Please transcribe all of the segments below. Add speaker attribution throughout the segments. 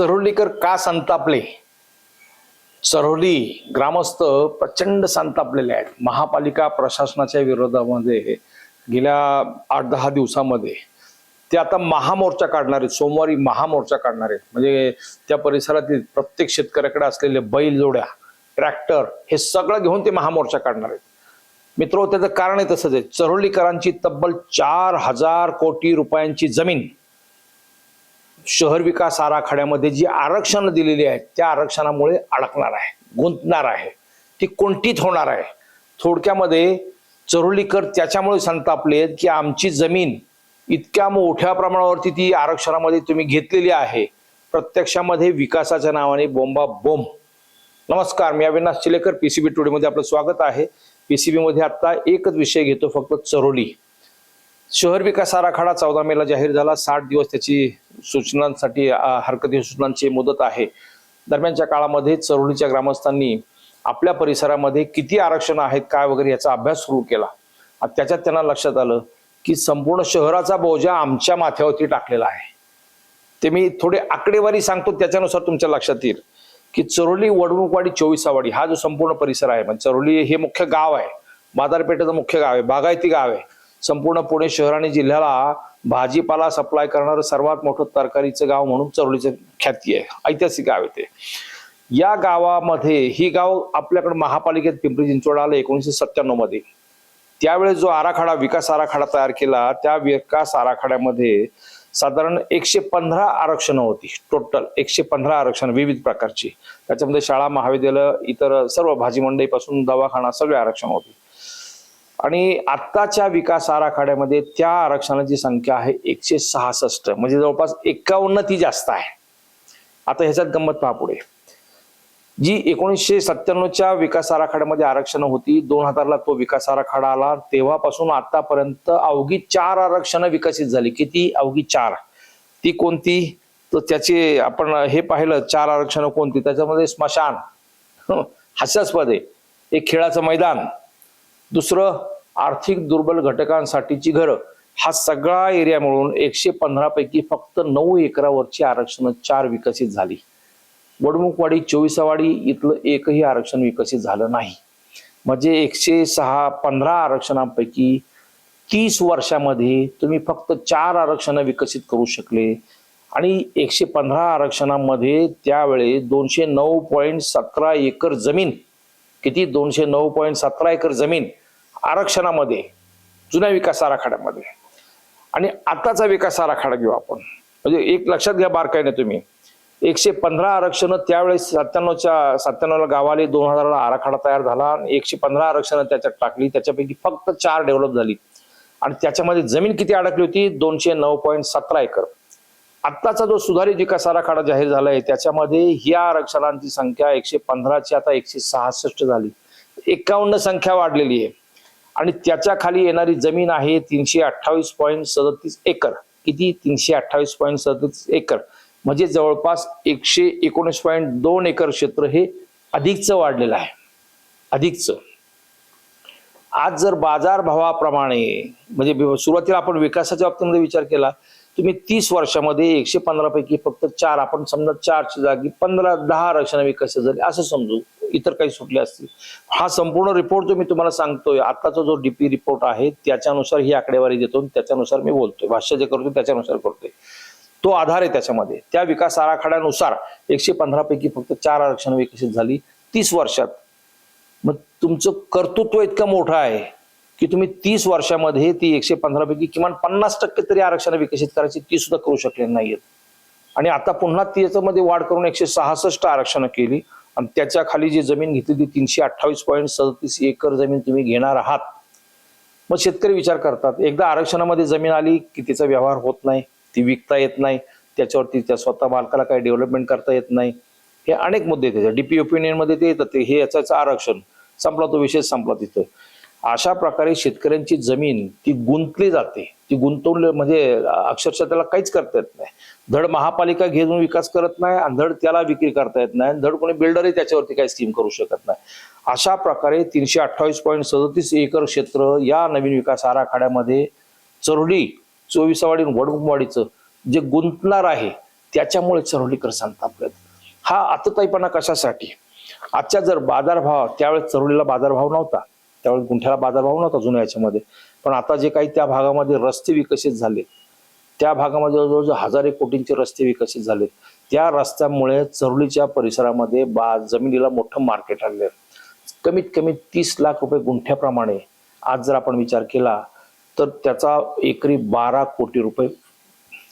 Speaker 1: सरोलीकर का संतापले? चरोली ग्रामस्थ प्रचंड संतापलेले आहेत. महापालिका प्रशासनाच्या विरोधामध्ये गेल्या आठ दहा दिवसामध्ये. ते आता महामोर्चा काढणार आहेत. सोमवारी महामोर्चा काढणार आहेत. म्हणजे त्या परिसरातील प्रत्येक शेतकऱ्याकडे असलेले बैल जोड्या ट्रॅक्टर हे सगळं घेऊन ते महामोर्चा काढणार आहेत. मित्र त्याचं कारण आहे तसंच आहे. चरोलीकरांची तब्बल चार हजार कोटी रुपयांची जमीन शहर विकास आराखड्यामध्ये जी आरक्षण दिलेली आहेत त्या आरक्षणामुळे अडकणार आहे गुंतणार आहे. ती कोणतीच होणार आहे. थोडक्यामध्ये चरुलीकर त्याच्यामुळे संतापले की आमची जमीन इतक्या मोठ्या प्रमाणावरती ती आरक्षणामध्ये तुम्ही घेतलेली आहे. प्रत्यक्षामध्ये विकासाच्या नावाने बोंबा बोंब. नमस्कार मी अविनाश चिलेकर पीसीबी टुडे मध्ये आपलं स्वागत आहे. पीसीबी मध्ये आता एकच विषय घेतो फक्त चरोली. शहर विकास आराखडा चौदा मेला जाहीर झाला. साठ दिवस त्याची सूचनांसाठी हरकती सूचनांची मुदत आहे. दरम्यानच्या काळामध्ये चरोलीच्या ग्रामस्थांनी आपल्या परिसरामध्ये किती आरक्षण आहेत काय वगैरे याचा अभ्यास सुरू केला. आणि त्याच्यात त्यांना लक्षात आलं की संपूर्ण शहराचा बोजा आमच्या माथ्यावरती टाकलेला आहे. ते मी थोडे आकडेवारी सांगतो त्याच्यानुसार तुमच्या लक्षात येईल की चरोली वडवणुकवाडी चोवीसावाडी हा जो संपूर्ण परिसर आहे म्हणजे चरोली हे मुख्य गाव आहे. बाजारपेठेचं मुख्य गाव आहे बागायती गाव आहे. संपूर्ण पुणे शहर आणि जिल्ह्याला भाजीपाला सप्लाय करणारं सर्वात मोठं तरकारीचं गाव म्हणून चरोलीचं ख्याती आहे. ऐतिहासिक गाव आहे ते. या गावामध्ये ही गाव आपल्याकडे महापालिकेत पिंपरी चिंचवड आलं एकोणीसशे सत्त्याण्णवमध्ये त्यावेळेस जो आराखडा विकास आराखडा तयार केला त्या विकास आराखड्यामध्ये साधारण एकशे पंधरा आरक्षणं होती. टोटल एकशे पंधरा आरक्षण विविध प्रकारची. त्याच्यामध्ये शाळा महाविद्यालय इतर सर्व भाजी मंडईपासून दवाखाना सगळे आरक्षण होते. आणि आत्ताच्या विकास आराखड्यामध्ये त्या आरक्षणाची संख्या आहे एकशे सहासष्ट. म्हणजे जवळपास एकावन्न ती जास्त आहे. आता ह्याच्यात गंमत पहा पुढे. जी एकोणीसशे सत्त्याण्णवच्या विकास आराखड्यामध्ये आरक्षण होती दोन हजारला तो विकास आराखडा आला. तेव्हापासून आतापर्यंत अवघी चार आरक्षणं विकसित झाली. किती? अवघी चार. ती कोणती? तर त्याचे आपण हे पाहिलं चार आरक्षणं कोणती? त्याच्यामध्ये स्मशान. हास्यास्पद आहे. एक खेळाचं मैदान. दुसरं आर्थिक दुर्बल घटकांसाठीची घरं. हा सगळा एरिया मिळून एकशे पंधरा पैकी फक्त नऊ एकरावरची आरक्षण चार विकसित झाली. वडमुखवाडी चोवीसावाडी इथलं एकही आरक्षण विकसित झालं नाही. म्हणजे एकशे सहा पंधरा आरक्षणांपैकी तीस वर्षामध्ये तुम्ही फक्त चार आरक्षणं विकसित करू शकले. आणि एकशे पंधरा आरक्षणांमध्ये त्यावेळेस दोनशे नऊ पॉईंट सतरा एकर जमीन किती? दोनशे नऊ पॉईंट सतरा एकर जमीन आरक्षणामध्ये जुन्या विकास आराखड्यामध्ये. आणि आताचा विकास आराखडा घेऊ आपण. म्हणजे एक लक्षात घ्या बारकाईने तुम्ही. एकशे पंधरा आरक्षण त्यावेळेस सत्त्याण्णवच्या सत्त्याण्णवला गावाले दोन हजारला आराखडा तयार झाला आणि एकशे पंधरा आरक्षण त्याच्यात टाकली. त्याच्यापैकी फक्त चार डेव्हलप झाली. आणि त्याच्यामध्ये जमीन किती अडकली होती? दोनशे नऊ पॉईंट सतरा एकर. आत्ताचा जो सुधारित विकास आराखडा जाहीर झालाय त्याच्यामध्ये ह्या आरक्षणांची संख्या एकशे पंधराची आता एकशे सहासष्ट झाली. एकावन्न संख्या वाढलेली आहे. आणि त्याच्याखाली येणारी जमीन आहे तीनशे अठ्ठावीस पॉईंट सदतीस एकर. किती? तीनशे अठ्ठावीस पॉईंट सदतीस एकर. म्हणजे जवळपास एकशे एकोणीस पॉईंट दोन एकर क्षेत्र हे अधिकचं वाढलेलं आहे. अधिकचं. आज जर बाजार भावाप्रमाणे म्हणजे सुरुवातीला आपण विकासाच्या बाबतीमध्ये विचार केला तुम्ही तीस वर्षामध्ये एकशे पंधरा पैकी फक्त चार आपण समजा चारच्या जागी पंधरा दहा आरक्षण विकसित झाले असं समजू इतर काही सुटले असतील. हा संपूर्ण रिपोर्ट जो मी तुम्हाला सांगतोय आताचा जो डीपी रिपोर्ट आहे त्याच्यानुसार ही आकडेवारी देतो त्याच्यानुसार मी बोलतोय. भाष्य जे करतोय त्याच्यानुसार करतोय. तो आधार आहे त्याच्यामध्ये. त्या विकास आराखड्यानुसार एकशे पंधरा पैकी फक्त चार आरक्षण विकसित झाली. तीस वर्षात. मग तुमचं कर्तृत्व इतकं मोठं आहे की तुम्ही तीस वर्षामध्ये ती एकशे पंधरा पैकी किमान पन्नास टक्के तरी आरक्षण विकसित करायची ती सुद्धा करू शकले नाहीयेत. आणि आता पुन्हा त्याच्यामध्ये वाढ करून एकशे सहासष्ट आरक्षण केली. आणि त्याच्याखाली जी जमीन घेतली ती तीनशे अठ्ठावीस पॉईंट सदतीस एकर जमीन तुम्ही घेणार आहात. मग शेतकरी विचार करतात एकदा आरक्षणामध्ये जमीन आली की तिचा व्यवहार होत नाही ती विकता येत नाही त्याच्यावरती त्या स्वतः मालकाला काही डेव्हलपमेंट करता येत नाही. हे अनेक मुद्दे आहेत त्याच्या डीपी ओपिनियनमध्ये ते येतात ते हे याचं आरक्षण. संपला तो विषय संपला तिथं. अशा प्रकारे शेतकऱ्यांची जमीन ती गुंतली जाते. ती गुंतवली म्हणजे अक्षरशः त्याला काहीच करता येत नाही. धड महापालिका घेऊन विकास करत नाही आणि धड त्याला विक्री करता येत नाही आणि धड कोणी बिल्डरही त्याच्यावरती काही स्कीम करू शकत नाही. अशा प्रकारे तीनशे अठ्ठावीस पॉईंट सदतीस एकर क्षेत्र या नवीन विकास आराखड्यामध्ये चरोली चोवीसावाडी आणि जे गुंतणार आहे त्याच्यामुळे चरोलीकर संतापलेत हा आतताईपणा कशासाठी? आजच्या जर बाजारभाव त्यावेळेस चरोलीला बाजारभाव नव्हता. त्यावेळी गुंठ्याला बाजारभाव नव्हता जुन्या याच्यामध्ये. पण आता जे काही त्या भागामध्ये रस्ते विकसित झाले त्या भागामध्ये जवळजवळ हजार कोटींचे रस्ते विकसित झाले. त्या रस्त्यामुळे चरुलीच्या परिसरामध्ये बा जमिनीला मोठं मार्केट आलेलं आहे. कमीत कमी तीस लाख रुपये गुंठ्याप्रमाणे आज जर आपण विचार केला तर त्याचा एकरी बारा कोटी रुपये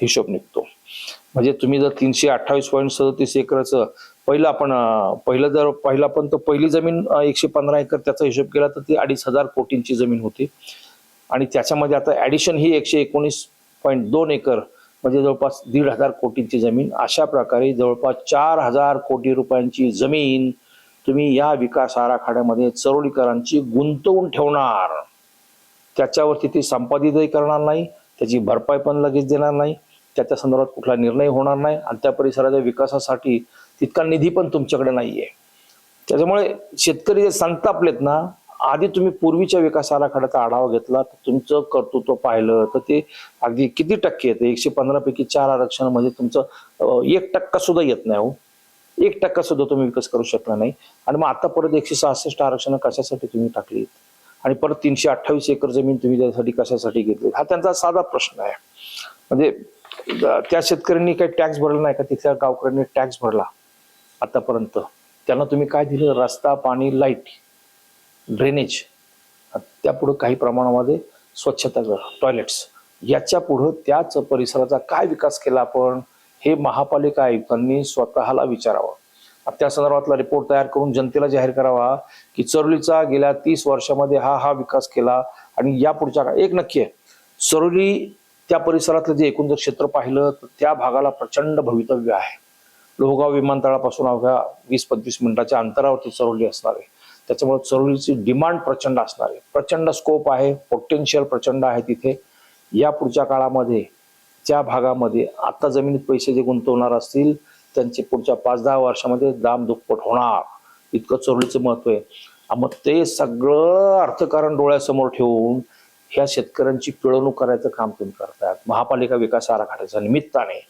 Speaker 1: हिशोब निघतो. म्हणजे तुम्ही जर तीनशे अठ्ठावीस पॉईंट सदतीस एकरचं पहिलं आपण पहिलं जर पहिला पण तो पहिली जमीन एकशे पंधरा एकर त्याचा हिशोब केला तर ती अडीच हजार कोटींची जमीन होती. आणि त्याच्यामध्ये आता ॲडिशन ही एकशे एकोणीस पॉईंट दोन एकर म्हणजे जवळपास दीड हजार कोटींची जमीन. अशा प्रकारे जवळपास चार हजार कोटी रुपयांची जमीन तुम्ही या विकास आराखड्यामध्ये चरोलीकरांची गुंतवून ठेवणार. त्याच्यावरती ती संपादितही करणार नाही त्याची भरपाई पण लगेच देणार नाही त्याच्या संदर्भात कुठला निर्णय होणार नाही आणि त्या परिसराच्या विकासासाठी तितका निधी पण तुमच्याकडे नाहीये. त्याच्यामुळे शेतकरी जे संतापलेत ना आधी तुम्ही पूर्वीच्या विकास आराखड्याचा आढावा घेतला तर तुमचं कर्तृत्व पाहिलं तर ते अगदी किती टक्के येते? एकशे पंधरा पैकी चार आरक्षण म्हणजे तुमचं एक टक्का सुद्धा येत नाही हो. एक टक्का सुद्धा तुम्ही विकास करू शकला नाही. आणि मग आता परत एकशे सहासष्ट आरक्षण कशासाठी तुम्ही टाकली आणि परत तीनशे अठ्ठावीस एकर जमीन तुम्ही त्यासाठी कशासाठी घेतली हा त्यांचा साधा प्रश्न आहे. म्हणजे त्या शेतकऱ्यांनी काही टॅक्स भरला नाही का? तिथल्या गावकऱ्यांनी टॅक्स भरला. आतापर्यंत. त्यांना तुम्ही काय दिलं? रस्ता पाणी लाइट ड्रेनेज त्यापुढं काही प्रमाणामध्ये स्वच्छतागृह टॉयलेट्स याच्या पुढं त्याच परिसराचा काय विकास केला आपण? हे महापालिका आयुक्तांनी स्वतःला विचारावं. त्या संदर्भातला रिपोर्ट तयार करून जनतेला जाहीर करावा की चरोलीचा गेल्या तीस वर्षामध्ये हा हा विकास केला आणि या पुढच्या एक नक्की आहे. चरोली त्या परिसरातलं जे एकूण जर क्षेत्र पाहिलं तर त्या भागाला प्रचंड भवितव्य आहे. लोहगाव विमानतळापासून अवघ्या वीस पंचवीस मिनिटाच्या अंतरावरती चरोली असणार आहे. त्याच्यामुळे चरोलीची डिमांड प्रचंड असणार आहे. प्रचंड स्कोप आहे पोटेन्शियल प्रचंड आहे तिथे. या पुढच्या काळामध्ये त्या भागामध्ये आता जमिनीत पैसे जे गुंतवणार असतील त्यांचे पुढच्या पाच दहा वर्षामध्ये दाम दुप्पट होणार. इतकं चोरलीचं महत्त्व आहे. मग ते सगळं अर्थकारण डोळ्यासमोर ठेवून ह्या शेतकऱ्यांची पिळवणूक करायचं काम तुम्ही करतात महापालिका विकास आराखड्याच्या निमित्ताने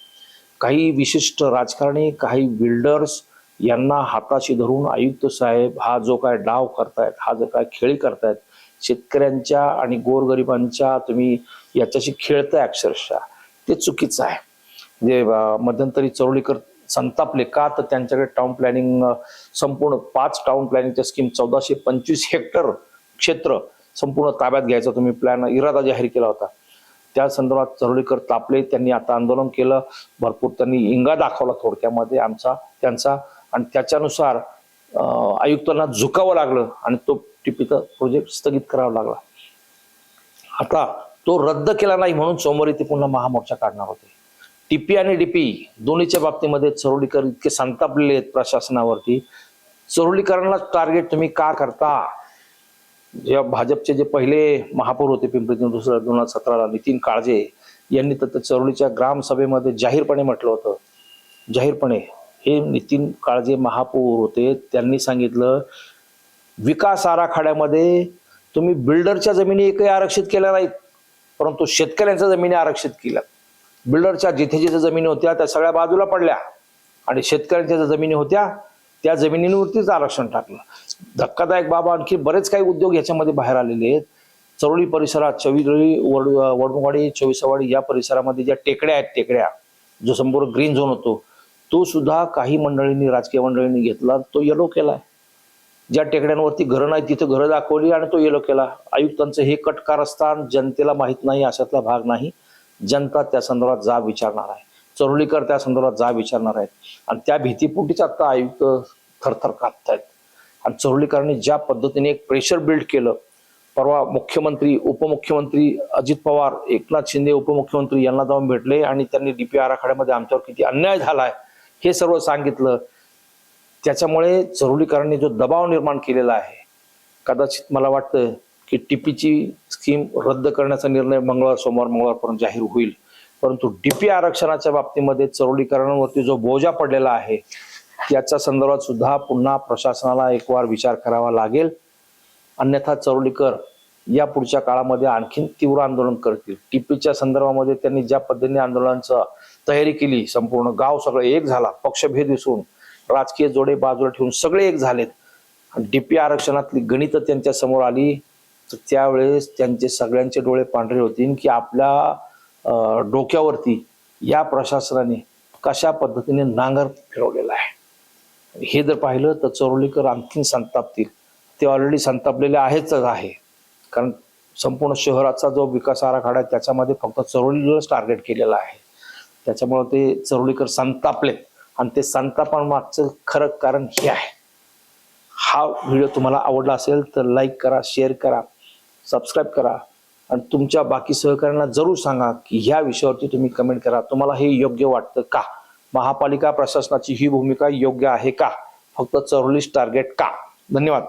Speaker 1: काही विशिष्ट राजकारणी काही बिल्डर्स यांना हाताशी धरून आयुक्त साहेब हा जो काय डाव करतायत हा जो काय खेळी करतायत शेतकऱ्यांच्या आणि गोरगरिबांच्या तुम्ही याच्याशी खेळताय अक्षरशः. ते चुकीचं आहे. म्हणजे, जे मध्यंतरी चरोलीकर संतापले का तर त्यांच्याकडे टाउन प्लॅनिंग संपूर्ण पाच टाउन प्लॅनिंगच्या स्कीम चौदाशे पंचवीस हेक्टर क्षेत्र संपूर्ण ताब्यात घ्यायचा तुम्ही प्लॅन इरादा जाहीर केला होता. त्या संदर्भात चरोळीकर तापले त्यांनी आता आंदोलन केलं. भरपूर त्यांनी इंगा दाखवला थोडक्यामध्ये आमचा त्यांचा. आणि त्याच्यानुसार आयुक्तांना झुकावं लागलं आणि तो टिपीचा प्रोजेक्ट स्थगित करावा लागला. आता तो रद्द केला नाही म्हणून सोमवारी ते पुन्हा महामोर्चा काढणार होते. टीपी आणि डीपी दोन्हीच्या बाबतीमध्ये चरोलीकर इतके संतापलेले आहेत प्रशासनावरती. चरोलीकरांना टार्गेट तुम्ही का करता? जेव्हा भाजपचे जे पहिले महापौर होते पिंपरी दुसऱ्या दोन हजार सतराला नितीन काळजे यांनी तर त्या चरोलीच्या ग्रामसभेमध्ये जाहीरपणे म्हटलं होतं. जाहीरपणे. हे नितीन काळजे महापौर होते त्यांनी सांगितलं विकास आराखड्यामध्ये तुम्ही बिल्डरच्या जमिनी एकही आरक्षित केल्या नाहीत परंतु शेतकऱ्यांच्या जमिनी आरक्षित केल्या. बिल्डरच्या जिथे जिथे जमिनी होत्या त्या सगळ्या बाजूला पडल्या आणि शेतकऱ्यांच्या ज्या जमिनी होत्या त्या जमिनींवरतीच आरक्षण टाकलं. धक्कादायक बाबा आणखी बरेच काही उद्योग याच्यामध्ये बाहेर आलेले आहेत. चरोळी परिसरात चवीरळी वड वडमुवाडी चोवीसवाडी या परिसरामध्ये ज्या टेकड्या आहेत टेकड्या जो संपूर्ण ग्रीन झोन होतो तो सुद्धा काही मंडळींनी राजकीय मंडळींनी घेतला तो येलो केलाय. ज्या टेकड्यांवरती घरं नाही तिथं घरं दाखवली आणि तो येलो केला. आयुक्तांचं हे कटकारस्थान जनतेला माहीत नाही अशातला भाग नाही. जनता त्या संदर्भात जाब विचारणार आहे. चरोलीकर त्या संदर्भात जा विचारणार आहेत. आणि त्या भीतीपोटीच आता आयुक्त थरथर आहेत आणि चरोलीकरांनी ज्या पद्धतीने एक प्रेशर बिल्ड केलं परवा मुख्यमंत्री उपमुख्यमंत्री अजित पवार एकनाथ शिंदे उपमुख्यमंत्री यांना जाऊन भेटले आणि त्यांनी डीपी आराखड्यामध्ये आमच्यावर किती अन्याय झालाय हे सर्व सांगितलं. त्याच्यामुळे चरोलीकरांनी जो दबाव निर्माण केलेला आहे कदाचित मला वाटतं की टीपीची स्कीम रद्द करण्याचा निर्णय मंगळवार सोमवार मंगळवारपर्यंत जाहीर होईल. परंतु डीपी आरक्षणाच्या बाबतीमध्ये चरोलीकरांवरती जो बोजा पडलेला आहे याच्या संदर्भात सुद्धा पुन्हा प्रशासनाला एक वार विचार करावा लागेल. अन्यथा चरोलीकर या पुढच्या काळामध्ये आणखीन तीव्र आंदोलन करतील. टीपीच्या संदर्भामध्ये त्यांनी ज्या पद्धतीने आंदोलनाचा तयारी केली संपूर्ण गाव सगळं एक झाला पक्षभेद विसरून राजकीय जोडे बाजूला ठेवून सगळे एक झालेत. आणि डीपी आरक्षणातली गणित त्यांच्यासमोर आली तर त्यावेळेस त्यांचे सगळ्यांचे डोळे पांढरे होतील की आपल्या डोक्यावरती या प्रशासनाने कशा पद्धतीने नांगर फिरवलेला आहे? हे जर पाहिलं तर चरोलीकर आणखीन संतापतील. ते ऑलरेडी संतापलेले आहेच आहे. कारण संपूर्ण शहराचा जो विकास आराखडा आहे त्याच्यामध्ये फक्त चरोलीलाच टार्गेट केलेला आहे. त्याच्यामुळे ते चरोलीकर संतापले. आणि ते संतापामागचं खरं कारण हे आहे. हा व्हिडिओ तुम्हाला आवडला असेल तर लाईक करा शेअर करा सबस्क्राईब करा. आणि तुमच्या बाकी सहकाऱ्यांना जरूर सांगा की ह्या विषयावरती तुम्ही कमेंट करा. तुम्हाला हे योग्य वाटतं का? महापालिका प्रशासनाची ही भूमिका योग्य आहे का? फक्त चौरलीस टार्गेट का? धन्यवाद.